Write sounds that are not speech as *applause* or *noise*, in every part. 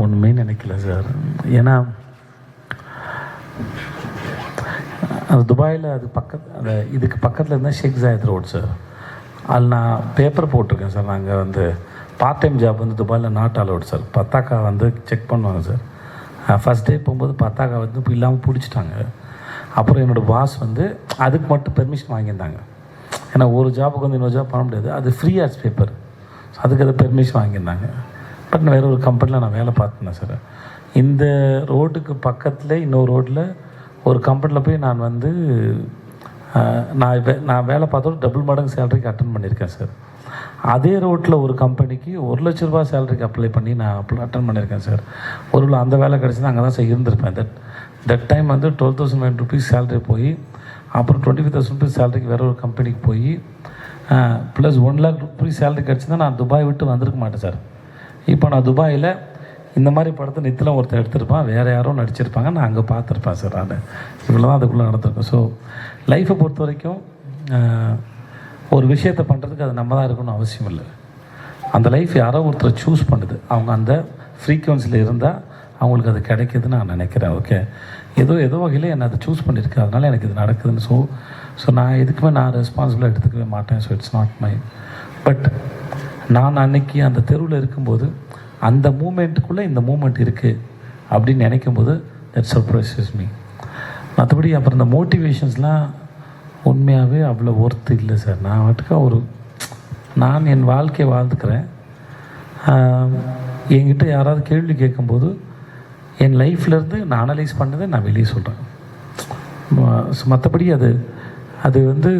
ஒன்றுமே நினைக்கல சார். ஏன்னா அது துபாயில் அது பக்கத்து அந்த இதுக்கு பக்கத்தில் இருந்தால் ஷேக் ஜாயத் ரோட் சார். அதில் நான் பேப்பர் போட்டிருக்கேன் சார். நாங்கள் வந்து பார்ட் டைம் ஜாப் வந்து துபாயில் நாட் அலோட் சார். பத்தாக்கா வந்து செக் பண்ணுவாங்க சார். ஃபஸ்ட் டே போகும்போது பத்தாக்கா வந்து இப்போ இல்லாமல் பிடிச்சிட்டாங்க. அப்புறம் என்னோடய பாஸ் வந்து அதுக்கு மட்டும் பெர்மிஷன் வாங்கியிருந்தாங்க. ஏன்னா ஒரு ஜாபுக்கு வந்து இன்னொரு ஜாப் பண்ண முடியாது. அது ஃப்ரீ ஆர்ட்ஸ் பேப்பர் அதுக்கு அது பெர்மிஷன் வாங்கியிருந்தாங்க. பட் நான் வேறு ஒரு கம்பெனியில் நான் வேலை பார்த்தேன் சார் இந்த ரோட்டுக்கு பக்கத்தில் இன்னொரு ரோட்டில் ஒரு கம்பெனியில் போய் நான் வந்து நான் வே நான் வேலை பார்த்தோட டபுள் மடங்கு சேலரிக்கு அட்டன் பண்ணியிருக்கேன் சார் அதே ரோட்டில் ஒரு கம்பெனிக்கு ஒரு லட்ச ரூபா சேலரிக்கு அப்ளை பண்ணி நான் அப்ளை அட்டன் பண்ணியிருக்கேன் சார் ஒரு அந்த வேலை கிடச்சினா அங்கே தான் சார் இருந்திருப்பேன் தட் தட் டைம் வந்து twelve thousand nine rupees salary போய் அப்புறம் டுவெண்ட்டி ஃபைவ் தௌசண்ட் ருபீஸ் சேலரிக்கு வேற ஒரு கம்பெனிக்கு போய் plus one lakh rupees salary கிடச்சிருந்தா நான் துபாய் விட்டு வந்திருக்க மாட்டேன் சார் இப்போ நான் துபாயில் இந்த மாதிரி படத்தை நித்திலம் ஒருத்தர் எடுத்திருப்பான். வேறு யாரோ நடிச்சிருப்பாங்க. நான் அங்கே பார்த்துருப்பேன் சார் நான். இவ்வளோ தான் அதுக்குள்ளே நடந்திருக்கும். ஸோ லைஃப்பை பொறுத்த வரைக்கும் ஒரு விஷயத்தை பண்ணுறதுக்கு அது நம்ம தான் இருக்கணும்னு அவசியம் இல்லை. அந்த லைஃப் யாரோ ஒருத்தர் சூஸ் பண்ணுது. அவங்க அந்த ஃப்ரீக்குவன்சியில் இருந்தால் அவங்களுக்கு அது கிடைக்குதுன்னு நான் நினைக்கிறேன். ஓகே ஏதோ ஏதோ வகையில் என்னை அதை சூஸ் பண்ணியிருக்கு. அதனால் எனக்கு இது நடக்குதுன்னு. ஸோ ஸோ நான் எதுக்குமே நான் ரெஸ்பான்சிபிளாக எடுத்துக்கவே மாட்டேன். So it's not my but நான் அன்னைக்கு அந்த தெருவில் இருக்கும்போது அந்த மூமெண்ட்டுக்குள்ளே இந்த மூமெண்ட் இருக்குது அப்படின்னு நினைக்கும் போது தட் சர்ப்ரைசஸ் மீ மற்றபடி அப்புறம் இந்த மோட்டிவேஷன்ஸ்லாம் உண்மையாகவே அவ்வளோ ஒர்த்து இல்லை சார். நான் வாட்டுக்கா ஒரு நான் என் வாழ்க்கையை வாழ்ந்துக்கிறேன். என்கிட்ட யாராவது கேள்வி கேட்கும்போது என் லைஃப்லேருந்து நான் அனலைஸ் பண்ணதை நான் வெளியே சொல்கிறேன் மற்றபடி அது அது வந்து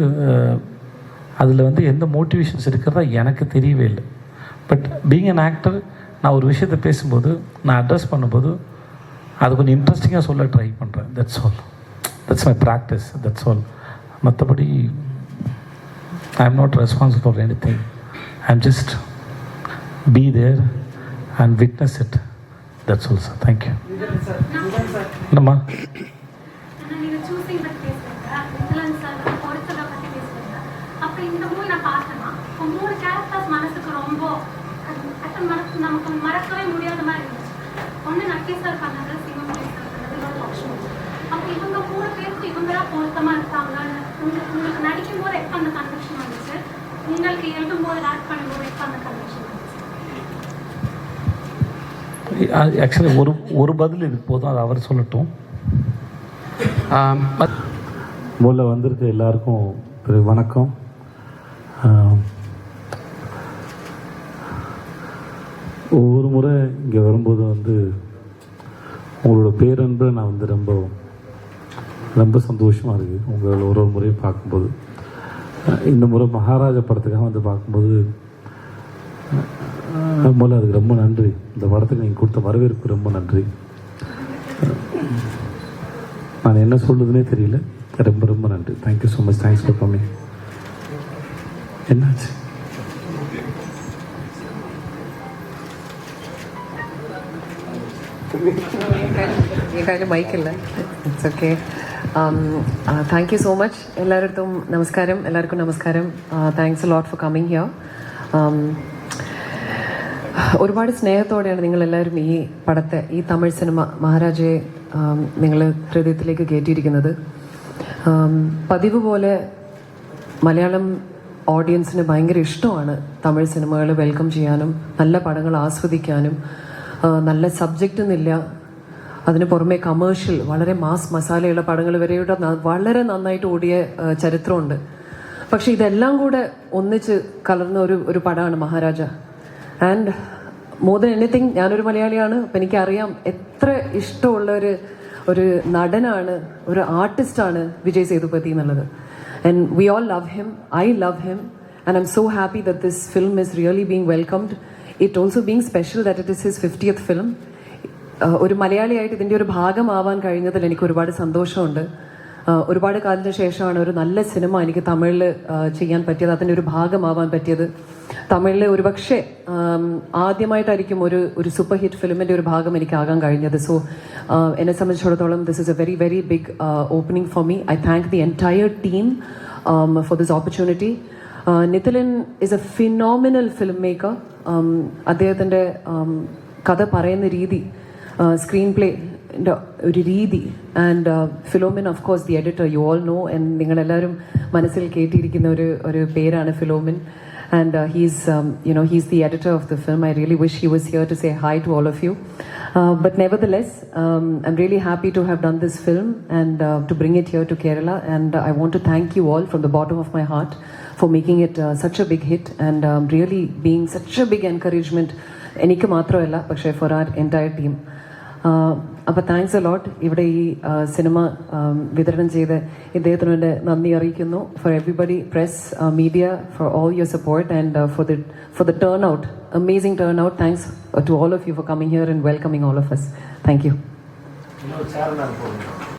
அதில் வந்து எந்த மோட்டிவேஷன்ஸ் இருக்கிறதா எனக்கு தெரியவே இல்லை. பட் பீங் an ஆக்டர் நான் ஒரு விஷயத்தை பேசும்போது நான் அட்ரஸ் பண்ணும்போது அது கொஞ்சம் இன்ட்ரெஸ்டிங்காக சொல்ல ட்ரை பண்ணுறேன் that's all that's my practice that's all மற்றபடி I am not responsible for anything I am just be there and witness it that's all sir thank you என்னம்மா? *coughs* இப்ப மூணு characters மனசுக்கு ரொம்ப அது- மறக்க- நமக்கு மறக்கவே முடியாத மாதிரி இருந்துச்சு. ஒண்ணு நக்கி sir பண்ணது, சிவமணி பண்ணது, இன்னொரு. அப்ப இவங்க மூணு பேருக்கு இவங்கதான் பொருத்தமா இருக்காங்கன்னு உங்க- உங்களுக்கு நடிக்கும் போது எப்ப அந்த conviction வந்துச்சு? உங்களுக்கு எழுதும் போது ஆக்ட் பண்ணும்போது எப்ப அந்த வந்துச்சு? ஆக்சுவலி ஒரு ஒரு பதில் இதுக்கு போதும் அது அவர் சொல்லட்டும் முதல்ல வந்திருக்க எல்லாருக்கும் திரு வணக்கம் ஒவ்வொரு முறை இங்கே வரும்போது வந்து உங்களோட பேரன்பை நான் வந்து ரொம்ப ரொம்ப சந்தோஷமாக இருக்குது உங்களை ஒரு ஒரு முறையும் பார்க்கும்போது. இந்த முறை மகாராஜா படத்துக்காக வந்து பார்க்கும்போது முதல்ல அதுக்கு ரொம்ப நன்றி. இந்த படத்துக்கு நீங்கள் கொடுத்த வரவேற்பு ரொம்ப நன்றி. நான் என்ன சொல்லுதுன்னே தெரியல. ரொம்ப ரொம்ப நன்றி. Thank you so much thanks for coming என்னாச்சு? താങ്ക് യു സോ മച്ച് എല്ലായിടത്തും നമസ്കാരം. എല്ലാവർക്കും നമസ്കാരം. Thanks lot for coming here ഒരുപാട് സ്നേഹത്തോടെയാണ് നിങ്ങളെല്ലാവരും ഈ പടത്തെ ഈ തമിഴ് സിനിമ മഹാരാജയെ um, നിങ്ങൾ ഹൃദയത്തിലേക്ക് കയറ്റിയിരിക്കുന്നത്. Um, പതിവ് പോലെ മലയാളം ഓഡിയൻസിന് ഭയങ്കര ഇഷ്ടമാണ് തമിഴ് സിനിമകൾ വെൽക്കം ചെയ്യാനും നല്ല പടങ്ങൾ ആസ്വദിക്കാനും നല്ല സബ്ജക്റ്റ് എന്നില്ല. അതിന് പുറമെ കമേഴ്ഷ്യൽ വളരെ മാസ് മസാലയുള്ള പടങ്ങൾ വരെയുടെ വളരെ നന്നായിട്ട് ഓടിയ ചരിത്രമുണ്ട്. പക്ഷെ ഇതെല്ലാം കൂടെ ഒന്നിച്ച് കലർന്ന ഒരു ഒരു പടമാണ് Maharaja. And more than anything ഞാനൊരു മലയാളിയാണ്. അപ്പം എനിക്കറിയാം എത്ര ഇഷ്ടമുള്ള ഒരു ഒരു നടനാണ് ഒരു ആർട്ടിസ്റ്റാണ് വിജയ് സേതുപതി എന്നുള്ളത്. And we all love him I love him and I am so happy that this film is really being welcomed it also being special that it is his fiftieth film ഒരു മലയാളിയായിട്ട് ഇതിന്റെ ഒരു ഭാഗമാവാൻ കഴിഞ്ഞതിൽ എനിക്ക് ഒരുപാട് സന്തോഷമുണ്ട്. ഒരുപാട് കാലത്തിന് ശേഷമാണ് ഒരു നല്ല സിനിമ എനിക്ക് തമിഴിൽ ചെയ്യാൻ പറ്റിയത് അതിന്റെ ഒരു ഭാഗമാവാൻ പറ്റിയത്. തമിഴിലെ ഒരുപക്ഷെ ആം, ആദ്യമായിട്ടായിരിക്കും ഒരു ഒരു സൂപ്പർ ഹിറ്റ് ഫിലിമിന്റെ ഒരു ഭാഗം എനിക്കാകാൻ കഴിഞ്ഞത്. സോ എന്നെ സംബന്ധിച്ചിടത്തോളം this is a very very big opening for me I thank the entire team for this opportunity Nithilan is a phenomenal film maker അദ്ദേഹത്തിന്റെ കഥ പറയുന്ന രീതി സ്ക്രീൻ പ്ലേന്റെ ഒരു രീതി and Philomin of course the editor you all know and നിങ്ങളെല്ലാവരും മനസ്സിൽ കേട്ടിരിക്കുന്ന ഒരു ഒരു പേരാണ് Philomin and uh, he's um, you know he's the editor of the film i really wish he was here to say hi to all of you uh, but nevertheless um, i'm really happy to have done this film and uh, to bring it here to kerala and uh, i want to thank you all from the bottom of my heart for making it uh, such a big hit and um, really being such a big encouragement എനിക്ക് മാത്രമല്ല പക്ഷേ four R entire team അപ്പോൾ thanks a lot ഇവിടെ ഈ സിനിമ വിതരണം ചെയ്ത് ഇദ്ദേഹത്തിന് എന്റെ നന്ദി അറിയിക്കുന്നു. For everybody press media for all your support and for the for the turn out amazing turn out thanks to all of you for coming here and welcoming all of us thank you